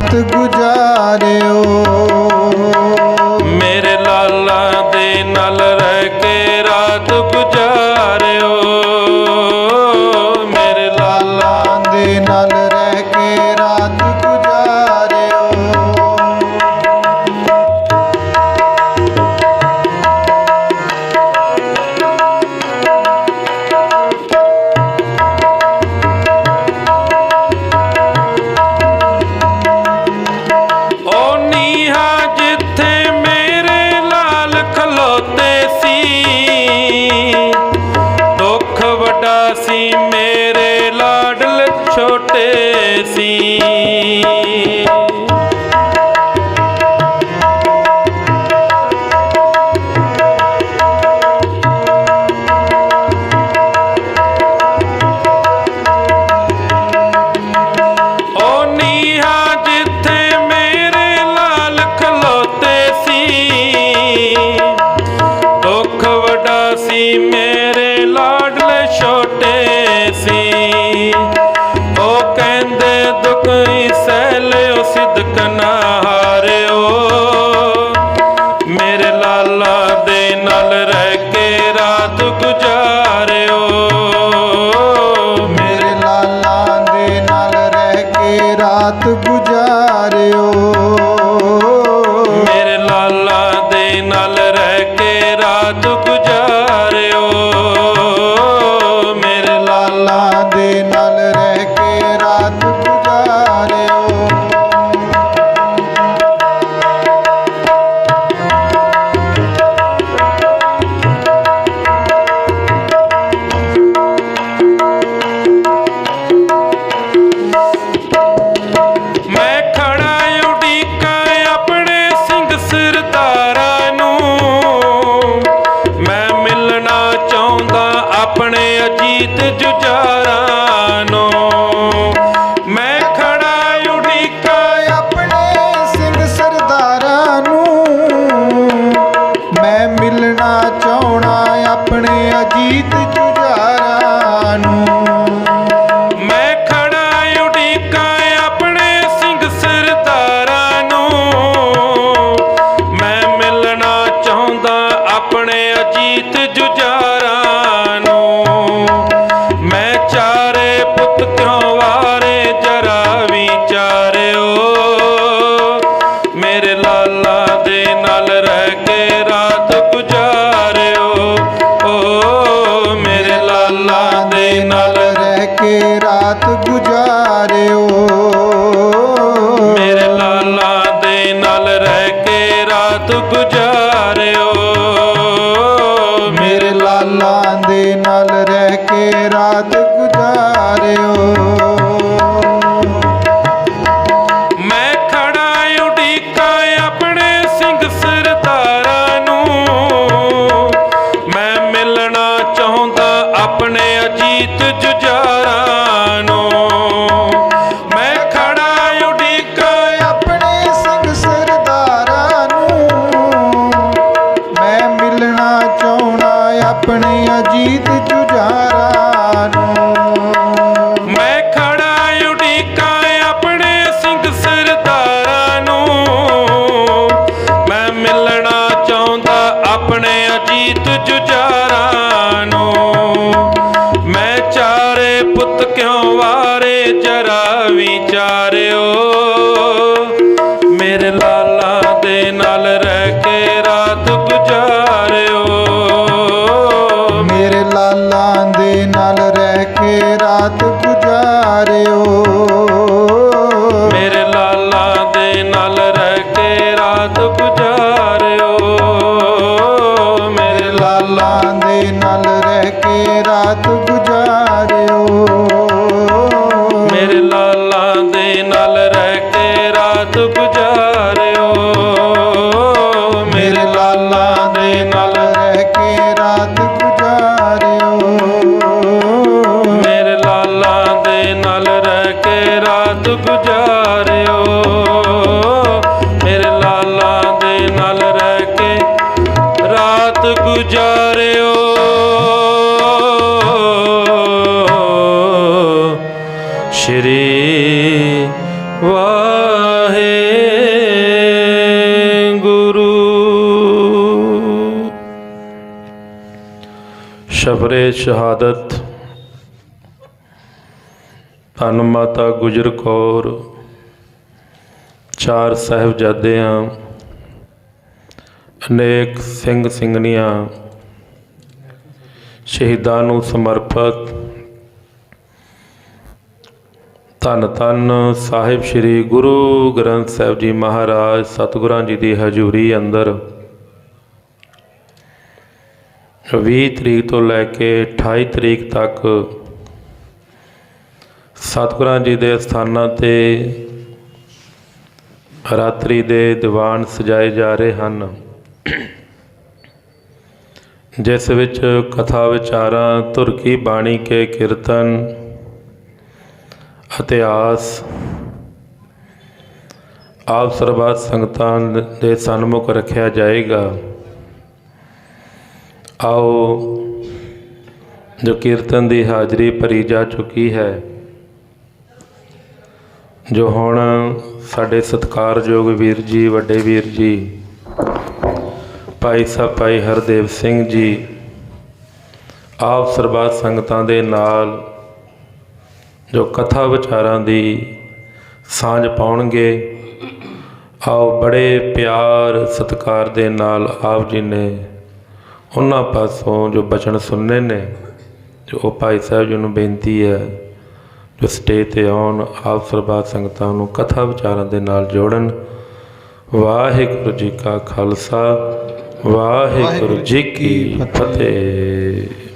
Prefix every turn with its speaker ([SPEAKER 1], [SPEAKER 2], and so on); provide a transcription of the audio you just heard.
[SPEAKER 1] ਰਾਤ ਗੁਜ਼ਾਰਿਓ
[SPEAKER 2] রাত গুজা ਜੁਜਾ la la Ajit ਜੁਝਾਰਾ ਨੂੰ। ਰਾਤ ਗੁਜ਼ਾਰਿਓ। ਮੇਰੇ ਲਾਲਾ ਦੇ ਨਾਲ
[SPEAKER 1] ਰਹਿ ਕੇ ਰਾਤ ਗੁਜ਼ਾਰਿਓ।
[SPEAKER 2] ਮੇਰੇ ਲਾਲਾ ਦੇ ਨਾਲ ਰਹਿ ਕੇ ਰਾਤ ਗੁਜ਼ਾਰਿਓ। ਪਿਆਰਿਓ, ਮੇਰੇ ਲਾਲਾ ਦੇ ਨਾਲ ਰਹਿ ਕੇ ਰਾਤ ਗੁਜ਼ਾਰਿਓ। ਸ਼੍ਰੀ ਵਾਹਿਗੁਰੂ।
[SPEAKER 1] ਸ਼ਬਰੇ ਸ਼ਹਾਦਤ ਮਾਤਾ ਗੁਜਰ ਕੌਰ। ਚਾਰ ਸਾਹਿਬਜ਼ਾਦਿਆਂ, ਅਨੇਕ ਸਿੰਘ ਸਿੰਘਣੀਆਂ, ਸ਼ਹੀਦਾਂ ਨੂੰ ਸਮਰਪਿਤ। ਧੰਨ ਧੰਨ ਸਾਹਿਬ ਸ੍ਰੀ ਗੁਰੂ ਗ੍ਰੰਥ ਸਾਹਿਬ ਜੀ ਮਹਾਰਾਜ ਸਤਿਗੁਰਾਂ ਜੀ ਦੀ ਹਜ਼ੂਰੀ ਅੰਦਰ। 20 ਤਰੀਕ ਤੋਂ ਲੈ ਕੇ 28 ਤਰੀਕ ਤੱਕ ਸਤਿਗੁਰਾਂ ਜੀ ਦੇ ਸਥਾਨਾਂ ਤੇ ਰਾਤਰੀ ਦੇ ਦੀਵਾਨ ਸਜਾਏ ਜਾ ਰਹੇ ਹਨ। ਜਿਸ ਵਿੱਚ ਕਥਾ ਵਿਚਾਰਾਂ ਤੁਰਕੀ ਬਾਣੀ ਕੇ ਕੀਰਤਨ ਇਤਿਹਾਸ ਆਪ ਸਰਬੱਤ ਸੰਗਤਾਂ ਦੇ ਸਨਮੁਖ ਰੱਖਿਆ ਜਾਏਗਾ। ਆਓ ਜੋ ਕੀਰਤਨ ਦੀ ਹਾਜ਼ਰੀ ਭਰੀ ਜਾ ਚੁੱਕੀ ਹੈ, ਜੋ ਹੁਣ ਸਾਡੇ ਸਤਿਕਾਰਯੋਗ ਵੀਰ ਜੀ, ਵੱਡੇ ਵੀਰ ਜੀ, ਭਾਈ ਸਾਹਿਬ ਭਾਈ ਹਰਦੇਵ ਸਿੰਘ ਜੀ, ਆਪ ਸਰਬੱਤ ਸੰਗਤਾਂ ਦੇ ਨਾਲ ਜੋ ਕਥਾ ਵਿਚਾਰਾਂ ਦੀ ਸਾਂਝ ਪਾਉਣਗੇ, ਆਓ ਬੜੇ ਪਿਆਰ ਸਤਿਕਾਰ ਦੇ ਨਾਲ ਆਪ ਜੀ ਨੇ ਉਹਨਾਂ ਪਾਸੋਂ ਜੋ ਬਚਨ ਸੁਣਨੇ ਨੇ, ਜੋ ਉਹ ਭਾਈ ਸਾਹਿਬ ਜੀ ਨੂੰ ਬੇਨਤੀ ਹੈ ਜੋ ਸਟੇਜ ਤੇ ਆਉਣ ਆਪ ਸਰਬੱਤ ਸੰਗਤਾਂ ਨੂੰ ਕਥਾ ਵਿਚਾਰਾਂ ਦੇ ਨਾਲ ਜੋੜਨ। ਵਾਹਿਗੁਰੂ ਜੀ ਕਾ ਖਾਲਸਾ ਵਾਹਿਗੁਰੂ ਜੀ ਕੀ ਫਤਿਹ।